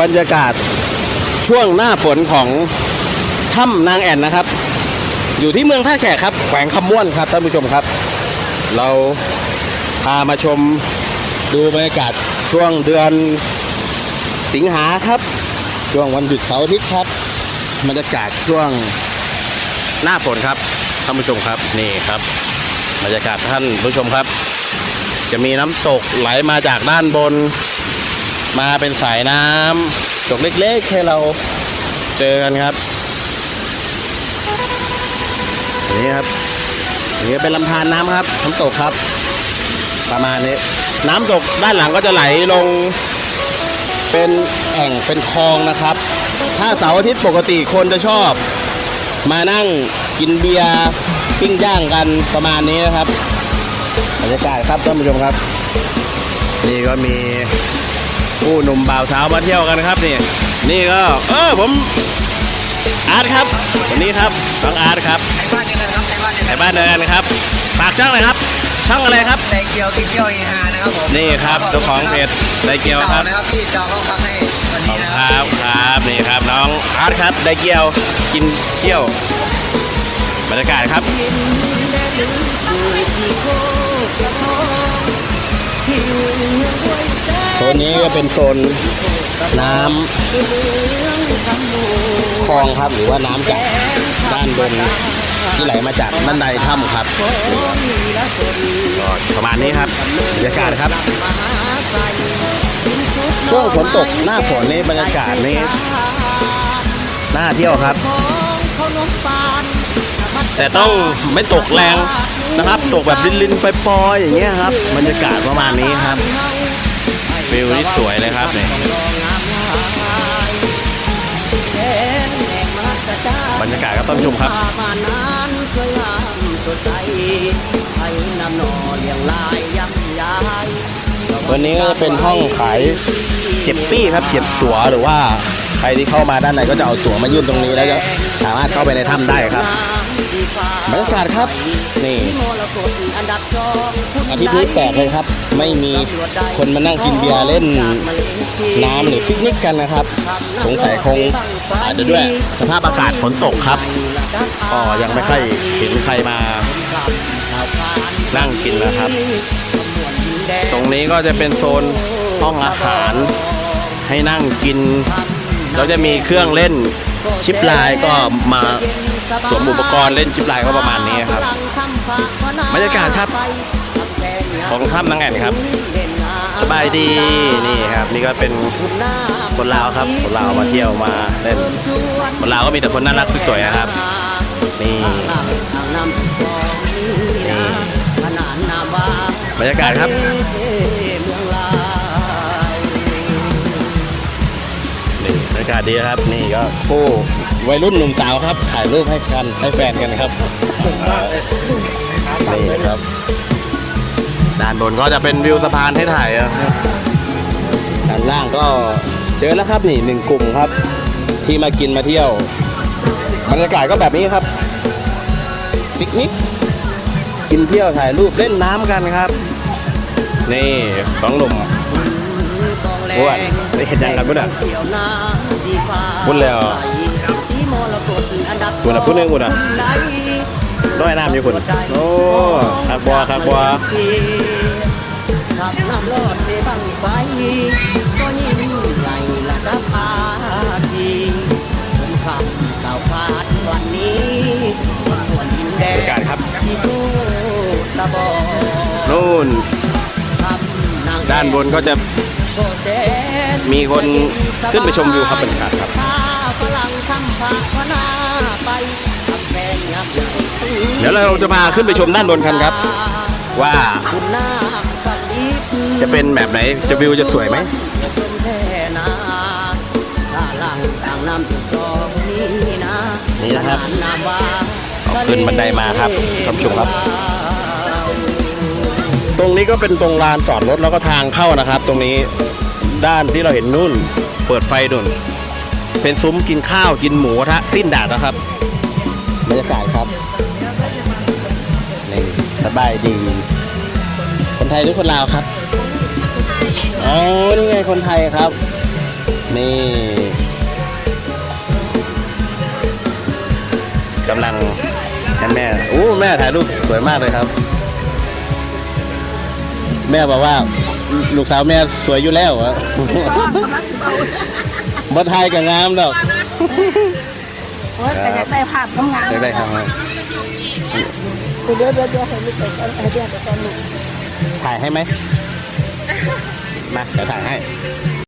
บรรยากาศช่วงหน้าฝนของถ้ำนางแอ่นนะครับ อยู่ที่เมืองท่าแขกครับ แขวงคำม่วนครับท่านผู้ชมครับ เราพามาชมดูบรรยากาศช่วงเดือนสิงหาครับ ช่วงวันหยุดเสาร์อาทิตย์ครับบรรยากาศช่วงหน้าฝนครับท่านผู้ชมครับนี่ครับบรรยากาศท่านผู้ชมครับ จะมีน้ำตกไหลมาจากด้านบน มาเป็นสายน้ำตกเล็กๆ ให้เราเจอกันครับนี่ครับนี่เป็นลำธารน้ำครับน้ำตกครับ ประมาณนี้ น้ำตกด้านหลังก็จะไหลลง เป็นแอ่งเป็นคลองนะครับ ถ้าเสาร์อาทิตย์ปกติคนจะชอบ มานั่งกินเบียร์ปิ้งย่างกันประมาณนี้นะครับบรรยากาศครับท่านผู้ชมครับ นี่ก็มี ผู้หนุ่มบ่าวสาวมาเที่ยวกันครับนี่นี่ก็เออผมอาร์ตครับวันนี้ครับน้องอาร์ตครับไอ้บ้านเดียวกันครับไอ้บ้านเดียวในกันบ้านเดินครับฝากช่องหน่อยครับ ช่องอะไรครับไดเกียวกินเที่ยวเฮฮานะครับผมนี่ครับเจ้าของเพจไดเกียวครับนะครับที่จองห้องพักให้วันขอนี้บนะคครัรับบครับนี่ครับน้องอาร์ตครับไดเกียวกินเที่ยวบรรยากาศครับ โซนนี้ก็เป็นโซนน้ำคลองครับ หรือว่าน้ำจากด้านบนที่ไหลมาจากด้านใดถ้ำครับก็ประมาณนี้ครับบรรยากาศครับ ช่วงฝนตกหน้าฝนนี้บรรยากาศนี้น่าเที่ยวครับ แต่ต้องไม่ตกแรงนะครับ ตกแบบลินๆไปปอยๆอย่างเงี้ยครับ บรรยากาศประมาณนี้ครับ วิวที่สวยเลยครับนี่บรรยากาศครับท่านผู้ชมครับวันนี้ก็จะเป็นห้องขายเจ็บปี้ครับเจ็บตั๋วหรือว่าใครที่เข้ามาด้านในก็จะเอาตั๋วมายื่นตรงนี้แล้วก็สามารถเข้าไปในถ้ำได้ครับ บรรยากาศครับ นี่มรกตอันดับสองคุณอาทิตย์นี้แปลกเลยครับ ไม่มีคนมานั่งกินเบียร์เล่นน้ำหรือปิกนิกกันนะครับ สงสัยคงอาจจะด้วยสภาพอากาศฝนตกครับก็ยังไม่ค่อยเห็นใครมานั่งกินนะครับ ตรงนี้ก็จะเป็นโซนห้องอาหารให้นั่งกิน แล้วจะมีเครื่องเล่นชิปไลน์ก็มา สวมอุปกรณ์เล่นชิปไลน์ก็ประมาณนี้ครับบรรยากาศครับของถ้ำนางแอ่นครับ สบายดีนี่ครับ นี่ก็เป็นคนลาวครับ คนลาวมาเที่ยวมาเล่นคนลาวก็มีแต่คนน่ารักสวยๆนะครับ นี่นี่บรรยากาศครับนี่บรรยากาศดีครับ นี่ก็ผู้ วัยรุ่นหนุ่มสาวครับ ถ่ายรูปให้กันให้แฟนกันครับนี่ครับ ด้านบนก็จะเป็นวิวสะพานให้ถ่ายอะครับด้านล่างก็เจอแล้วครับนี่หนึ่งกลุ่มครับ ที่มากินมาเที่ยวบรรยากาศก็แบบนี้ครับปิกนิกกินเที่ยวถ่ายรูปเล่นน้ำกันครับ นี่สองหนุ่มอ้วนได้เห็นยังกันปะเนี่ยพูดแล้ว คุณอะพูดหนึ่งคุณอะร้อยน้ำอยู่คุณโอ้ครับบัวครับบัวขับน้ำรอดเสบังไฟก็ยิ่งใหญ่ระดับอาทีผมขับเต่าพาดวันนี้มันหวนดินแดบรรยากาศงครับที่พูดตะบอนู่นด้านบนก็จะมีคนขึ้นไปชมวิวครับบรรยากาศครับ เดี๋ยวเราจะพาขึ้นไปชมด้านบนกันครับ ว่าคุณหน้ากับอีกจะเป็นแบบไหนจะวิวจะสวยไหมจะเป็นแท่นาถ้าล่างต่างน้ำสองนี้นะนี่นะครับขนาดำว่าเอาขึ้นบันไดมาครับท่านผู้ชมครับ ตรงนี้ก็เป็นตรงลานจอดรถแล้วก็ทางเข้านะครับ ตรงนี้ด้านที่เราเห็นนู่น เปิดไฟนู่น เป็นซุ้มกินข้าวกินหมูกระทะสิ้นดาดนะครับบรรยากาศครับนี่สบายดี คนไทยหรือคนลาวครับอ๋อนี่ไงคนไทยครับ นี่กำลังแม่อู้แม่ถ่ายรูปสวยมากเลยครับ แม่บอกว่า ลูกสาวแม่สวยอยู่แล้วอะ บ่ทายกับงามดอกโอ้ยแต่อยากได้ภาพงามจะได้ครับๆเดี๋ยวเดี๋ยวเดี๋ยวให้ลูกไปก่อนให้เดี๋ยวไปก่อนลูกถ่ายให้ไหมมาเดี๋ยวถ่ายให้